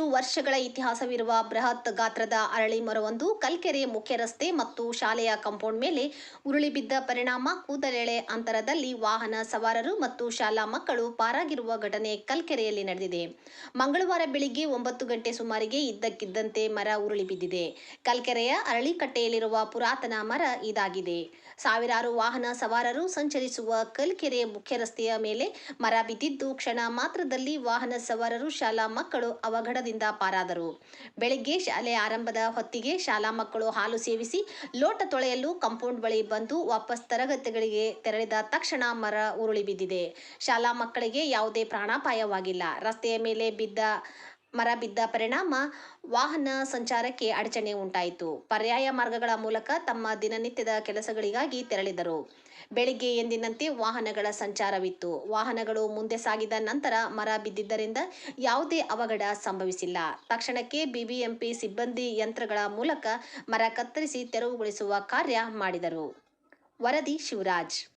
ವರ್ಷಗಳ ಇತಿಹಾಸವಿರುವ ಬೃಹತ್ ಗಾತ್ರದ ಅರಳಿ ಮರವೊಂದು ಕಲ್ಕೆರೆ ಮುಖ್ಯ ರಸ್ತೆ ಮತ್ತು ಶಾಲೆಯ ಕಾಂಪೌಂಡ್ ಮೇಲೆ ಉರುಳಿ ಬಿದ್ದ ಪರಿಣಾಮ ಕೂದಲೆಳೆ ಅಂತರದಲ್ಲಿ ವಾಹನ ಸವಾರರು ಮತ್ತು ಶಾಲಾ ಮಕ್ಕಳು ಪಾರಾಗಿರುವ ಘಟನೆ ಕಲ್ಕೆರೆಯಲ್ಲಿ ನಡೆದಿದೆ. ಮಂಗಳವಾರ ಬೆಳಿಗ್ಗೆ ಒಂಬತ್ತು ಗಂಟೆ ಸುಮಾರಿಗೆ ಇದ್ದಕ್ಕಿದ್ದಂತೆ ಮರ ಉರುಳಿ ಬಿದ್ದಿದೆ. ಕಲ್ಕೆರೆಯ ಅರಳಿಕಟ್ಟೆಯಲ್ಲಿರುವ ಪುರಾತನ ಮರ ಇದಾಗಿದೆ. ಸಾವಿರಾರು ವಾಹನ ಸವಾರರು ಸಂಚರಿಸುವ ಕಲ್ಕೆರೆ ಮುಖ್ಯ ರಸ್ತೆಯ ಮೇಲೆ ಮರ ಬಿದ್ದಿದ್ದು, ಕ್ಷಣ ಮಾತ್ರದಲ್ಲಿ ವಾಹನ ಸವಾರರು, ಶಾಲಾ ಮಕ್ಕಳು ಅವಘಡದಿಂದ ಪಾರಾದರು. ಬೆಳಿಗ್ಗೆ ಶಾಲೆ ಆರಂಭದ ಹೊತ್ತಿಗೆ ಶಾಲಾ ಮಕ್ಕಳು ಹಾಲು ಸೇವಿಸಿ ಲೋಟ ತೊಳೆಯಲು ಕಾಂಪೌಂಡ್ ಬಳಿ ಬಂದು ವಾಪಸ್ ತರಗತಿಗಳಿಗೆ ತೆರಳಿದ ತಕ್ಷಣ ಮರ ಉರುಳಿ ಬಿದ್ದಿದೆ. ಶಾಲಾ ಮಕ್ಕಳಿಗೆ ಯಾವುದೇ ಪ್ರಾಣಾಪಾಯವಾಗಿಲ್ಲ. ರಸ್ತೆಯ ಮೇಲೆ ಬಿದ್ದ ಮರ ಬಿದ್ದ ಪರಿಣಾಮ ವಾಹನ ಸಂಚಾರಕ್ಕೆ ಅಡಚಣೆ ಉಂಟಾಯಿತು. ಪರ್ಯಾಯ ಮಾರ್ಗಗಳ ಮೂಲಕ ತಮ್ಮ ದಿನನಿತ್ಯದ ಕೆಲಸಗಳಿಗಾಗಿ ತೆರಳಿದರು. ಬೆಳಿಗ್ಗೆ ಎಂದಿನಂತೆ ವಾಹನಗಳ ಸಂಚಾರವಿತ್ತು. ವಾಹನಗಳು ಮುಂದೆ ಸಾಗಿದ ನಂತರ ಮರ ಬಿದ್ದಿದ್ದರಿಂದ ಯಾವುದೇ ಅವಘಡ ಸಂಭವಿಸಿಲ್ಲ. ತಕ್ಷಣಕ್ಕೆ ಬಿಬಿಎಂಪಿ ಸಿಬ್ಬಂದಿ ಯಂತ್ರಗಳ ಮೂಲಕ ಮರ ಕತ್ತರಿಸಿ ತೆರವುಗೊಳಿಸುವ ಕಾರ್ಯ ಮಾಡಿದರು. ವರದಿ ಶಿವರಾಜ್.